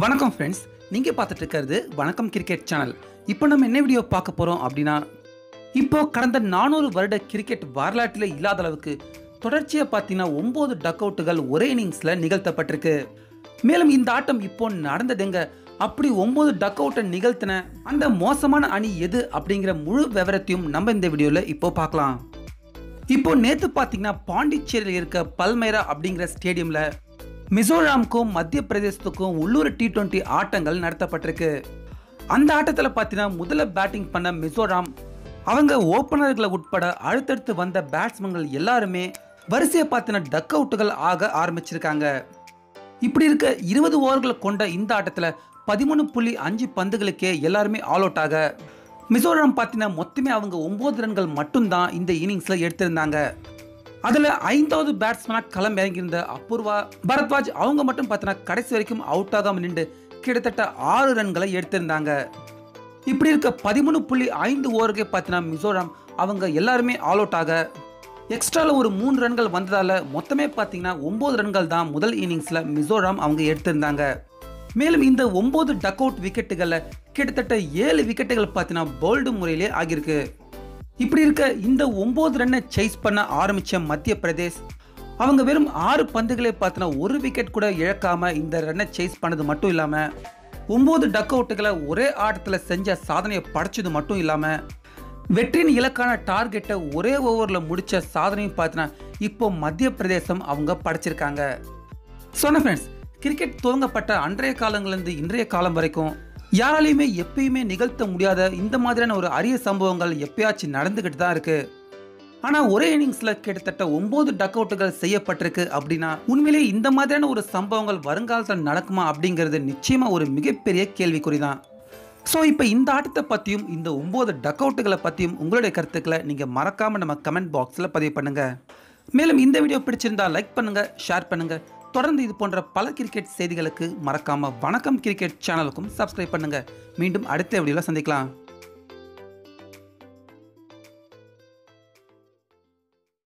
வணக்கம் ஃப்ரெண்ட்ஸ் நீங்கள் பார்த்துட்டு இருக்கிறது வணக்கம் கிரிக்கெட் சேனல் இப்போ நம்ம என்ன வீடியோ பார்க்க போகிறோம் அப்படின்னா இப்போ கடந்த நானூறு வருட கிரிக்கெட் வரலாற்றில் இல்லாத அளவுக்கு தொடர்ச்சியாக பார்த்தீங்கன்னா ஒம்பது டக் அவுட்டுகள் ஒரே இன்னிங்ஸில் நிகழ்த்தப்பட்டிருக்கு. மேலும் இந்த ஆட்டம் இப்போ நடந்ததுங்க அப்படி ஒம்பது டக் அவுட்டை நிகழ்த்தின அந்த மோசமான அணி எது அப்படிங்கிற முழு விவரத்தையும் நம்ம இந்த வீடியோவில் இப்போ பார்க்கலாம். இப்போ நேற்று பார்த்தீங்கன்னா பாண்டிச்சேரியில் இருக்க பல்மைரா அப்படிங்கிற ஸ்டேடியமில் மிசோராம்க்கும் மத்திய பிரதேசத்துக்கும் உள்ளூர் டி டுவெண்ட்டி ஆட்டங்கள் நடத்தப்பட்டிருக்கு. அந்த ஆட்டத்தில் பார்த்தீங்கன்னா முதல்ல பேட்டிங் பண்ண மிசோராம் அவங்க ஓப்பனர்களை உட்பட அடுத்தடுத்து வந்த பேட்ஸ்மேன்கள் எல்லாருமே வரிசையை பார்த்தீங்கன்னா டக் அவுட்டுகள் ஆக ஆரம்பிச்சிருக்காங்க. இப்படி இருக்க இருபது ஓவர்களை கொண்ட இந்த ஆட்டத்தில் பதிமூணு புள்ளி அஞ்சு பந்துகளுக்கே எல்லாருமே ஆல் அவுட் ஆக மிசோரம் பார்த்தீங்கன்னா மொத்தமே அவங்க ஒம்பது ரன்கள் மட்டும்தான் இந்த இன்னிங்ஸில் எடுத்திருந்தாங்க. அதில் ஐந்தாவது பேட்ஸ்மேனாக களம் இறங்கியிருந்த அபூர்வா பரத்வாஜ் அவங்க மட்டும் பார்த்தீங்கன்னா கடைசி வரைக்கும் அவுட் ஆகாமல் நின்று கிட்டத்தட்ட ஆறு ரன்களை எடுத்திருந்தாங்க. இப்படி இருக்க பதிமூணு புள்ளி ஐந்து ஓவருக்கு பார்த்தீங்கன்னா மிசோரம் அவங்க எல்லாருமே ஆல் அவுட் ஆக எக்ஸ்ட்ராவில் ஒரு மூணு ரன்கள் வந்ததால் மொத்தமே பார்த்தீங்கன்னா ஒம்பது ரன்கள் தான் முதல் இன்னிங்ஸில் மிசோரம் அவங்க எடுத்திருந்தாங்க. மேலும் இந்த ஒம்பது டக் அவுட் விக்கெட்டுகளில் கிட்டத்தட்ட ஏழு விக்கெட்டுகள் பார்த்தீங்கன்னா போல்டு முறையிலே ஆகியிருக்கு. இப்படி இருக்க இந்த ஒம்பது ரன்னை சேஸ் பண்ண ஆரம்பித்த மத்திய பிரதேஷ் அவங்க வெறும் ஆறு பந்துகளே பார்த்தினா ஒரு விக்கெட் கூட இழக்காம இந்த ரன்னை சேஸ் பண்ணது மட்டும் இல்லாமல் ஒம்பது டக் அவுட்டுகளை ஒரே ஆட்டத்தில் செஞ்ச சாதனையை படைச்சது மட்டும் இல்லாமல் வெற்றியின் இலக்கான டார்கெட்டை ஒரே ஓவரில் முடிச்ச சாதனையும் பார்த்தினா இப்போ மத்திய பிரதேசம் அவங்க படைச்சிருக்காங்க. சொன்ன ஃப்ரெண்ட்ஸ் கிரிக்கெட் துவங்கப்பட்ட அன்றைய காலங்கள்லேருந்து இன்றைய காலம் வரைக்கும் யாராலையுமே எப்பயுமே நிகழ்த்த முடியாத இந்த மாதிரியான ஒரு அரிய சம்பவங்கள் எப்பயாச்சும் நடந்துக்கிட்டு தான் இருக்கு. ஆனால் ஒரே இன்னிங்ஸில் கிட்டத்தட்ட ஒம்பது டக் அவுட்டுகள் செய்யப்பட்டிருக்கு அப்படின்னா உண்மையிலேயே இந்த மாதிரியான ஒரு சம்பவங்கள் வருங்காலத்தில் நடக்குமா அப்படிங்கிறது நிச்சயமாக ஒரு மிகப்பெரிய கேள்விக்குறி தான் ஸோ இப்போ இந்த ஆட்டத்தை பற்றியும் இந்த ஒம்பது டக் அவுட்டுகளை பற்றியும் உங்களுடைய கருத்துக்களை நீங்கள் மறக்காமல் நம்ம கமெண்ட் பாக்ஸில் பதிவு பண்ணுங்கள் மேலும் இந்த வீடியோ பிடிச்சிருந்தா லைக் பண்ணுங்கள் ஷேர் பண்ணுங்கள் தொடர்ந்து இது போன்ற பல கிரிக்கெட் செய்திகளுக்கு மறக்காமல் வணக்கம் கிரிக்கெட் சேனலுக்கும் சப்ஸ்கிரைப் பண்ணுங்கள் மீண்டும் அடுத்த வீடியோவில் சந்திக்கலாம்.